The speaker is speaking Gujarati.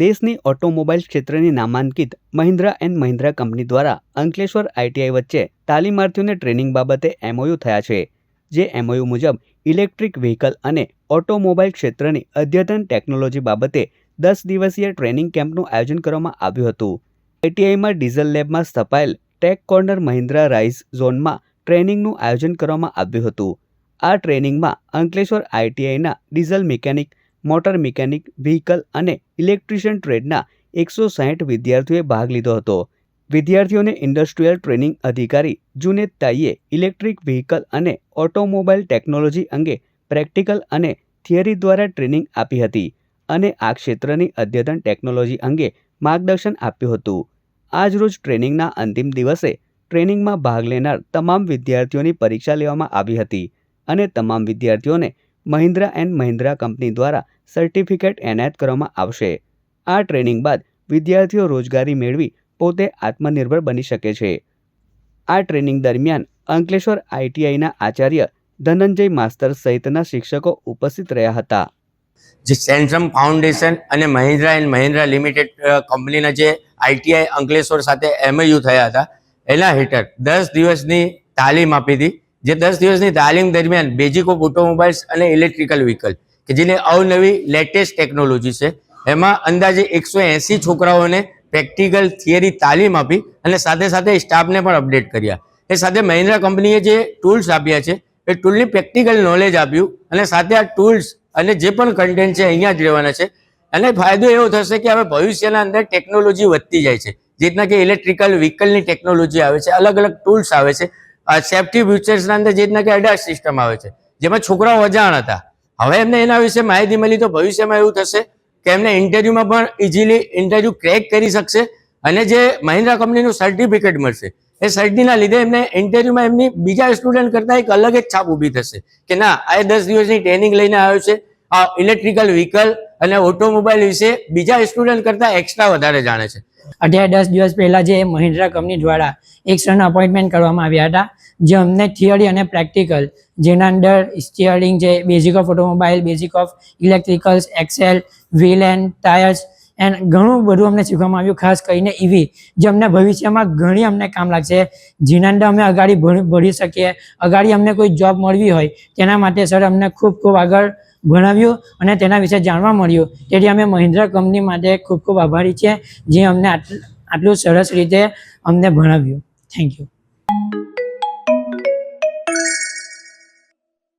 દેશની ઓટોમોબાઈલ ક્ષેત્રની નામાંકિત મહિન્દ્રા એન્ડ મહિન્દ્રા કંપની દ્વારા અંકલેશ્વર આઈટીઆઈ વચ્ચે તાલીમાર્થીઓને ટ્રેનિંગ બાબતે એમઓયુ થયા છે, જે એમઓયુ મુજબ ઇલેક્ટ્રિક વ્હીકલ અને ઓટોમોબાઈલ ક્ષેત્રની અદ્યતન ટેકનોલોજી બાબતે દસ દિવસીય ટ્રેનિંગ કેમ્પનું આયોજન કરવામાં આવ્યું હતું. આઈટીઆઈમાં ડીઝલ લેબમાં સ્થપાયેલ ટેક કોર્નર મહિન્દ્રા રાઇઝ ઝોનમાં ટ્રેનિંગનું આયોજન કરવામાં આવ્યું હતું. આ ટ્રેનિંગમાં Ankleshwar આઈટીઆઈના diesel mechanic motor mechanic, vehicle અને ઇલેક્ટ્રિશિયન ટ્રેડના એકસો સાહીઠ વિદ્યાર્થીઓએ ભાગ લીધો હતો. વિદ્યાર્થીઓને ઇન્ડસ્ટ્રીયલ ટ્રેનિંગ અધિકારી જુનેદ તાઈએ ઇલેક્ટ્રિક વ્હીકલ અને ઓટોમોબાઈલ ટેકનોલોજી અંગે પ્રેક્ટિકલ અને થિયરી દ્વારા ટ્રેનિંગ આપી હતી અને આ ક્ષેત્રની અદ્યતન ટેકનોલોજી અંગે માર્ગદર્શન આપ્યું હતું. આજરોજ ટ્રેનિંગના અંતિમ દિવસે ટ્રેનિંગમાં ભાગ લેનાર તમામ વિદ્યાર્થીઓની પરીક્ષા લેવામાં આવી હતી અને તમામ વિદ્યાર્થીઓને મહિન્દ્રા એન્ડ મહિન્દ્રા કંપની દ્વારા સર્ટિફિકેટ એનાયત કરવામાં આવશે. આ ટ્રેનિંગ બાદ વિદ્યાર્થીઓ રોજગારી મેળવી પોતે આત્મનિર્ભર બની શકે છે. આ ટ્રેનિંગ દરમિયાન અંકલેશ્વર આઈટીઆઈના આચાર્ય ધનંજય માસ્તર સહિતના શિક્ષકો ઉપસ્થિત રહ્યા હતા. જે સેન્ટ્રમ ફાઉન્ડેશન અને મહિન્દ્રા એન્ડ મહિન્દ્રા લિમિટેડ કંપનીના જે આઈટીઆઈ અંકલેશ્વર સાથે એમએયુ થયા હતા, એના હેઠળ દસ દિવસની તાલીમ આપી હતી. જે દસ દિવસની તાલીમ દરમિયાન બેઝિક ઓફ ઓટોમોબાઈલ્સ અને ઇલેક્ટ્રિકલ વ્હીકલ કે જેની અવનવી લેટેસ્ટ ટેકનોલોજી છે. એમાં અંદાજે એકસો એંસી છોકરાઓને પ્રેક્ટિકલ થિયરી તાલીમ આપી અને સાથે સાથે સ્ટાફને પણ અપડેટ કર્યા. એ સાથે મહિન્દ્રા કંપનીએ જે ટૂલ્સ આપ્યા છે, એ ટૂલની પ્રેક્ટિકલ નોલેજ આપ્યું અને સાથે આ ટૂલ્સ અને જે પણ કન્ટેન્ટ છે અહીંયા જ રહેવાના છે. અને ફાયદો એવો થશે કે હવે ભવિષ્યના અંદર ટેકનોલોજી વધતી જાય છે. જે રીતના કે ઇલેક્ટ્રિકલ વ્હીકલની ટેકનોલોજી આવે છે, અલગ અલગ ટૂલ્સ આવે છે. સેફ્ટી ફ્યુચર્સના અંદર જે રીતના કે અડાર સિસ્ટમ આવે છે. જેમાં છોકરાઓ અજાણ હતા. હવે એમને એના વિશે માહિતી મળી તો ભવિષ્યમાં એવું થશે કે એમને ઇન્ટરવ્યુમાં પણ ઇઝીલી ઇન્ટરવ્યુ ક્રેક કરી શકશે અને જે મહિન્દ્રા કંપનીનું સર્ટિફિકેટ મળશે, એ સર્ટિના લીધે એમને ઇન્ટરવ્યુમાં એમની બીજા સ્ટુડન્ટ કરતાં એક અલગ જ છાપ ઊભી થશે કે ના, આ દસ દિવસની ટ્રેનિંગ લઈને આવ્યો છે, આ ઇલેક્ટ્રિકલ વ્હીકલ અને ઓટોમોબાઈલ વિશે બીજા સ્ટુડન્ટ કરતાં એક્સ્ટ્રા વધારે જાણે છે. અઢાર દસ દિવસ પહેલાં જે મહિન્દ્રા કંપની દ્વારા એક સરના અપોઇન્ટમેન્ટ કરવામાં આવ્યા હતા, જે અમને થિયરી અને પ્રેક્ટિકલ જેના અંદર સ્ટિયરિંગ છે basic of automobile basic of electricals axle wheel and tyres and ઘણું બધું અમને શીખવામાં આવ્યું, ખાસ કરીને ઇવી જે અમને ભવિષ્યમાં ઘણી અમને કામ લાગશે. જેના અંદર અમે અગાડી ભણી શકીએ. અગાડી અમને કોઈ જોબ મળવી હોય, તેના માટે સર અમને ખૂબ ખૂબ આગળ ભણાવ્યું અને તેના વિશે જાણવા મળ્યું. તેથી અમે મહિન્દ્રા કંપની માટે ખૂબ ખૂબ આભારી છીએ, જે અમને આટલું સરસ રીતે અમને ભણાવ્યું. Thank you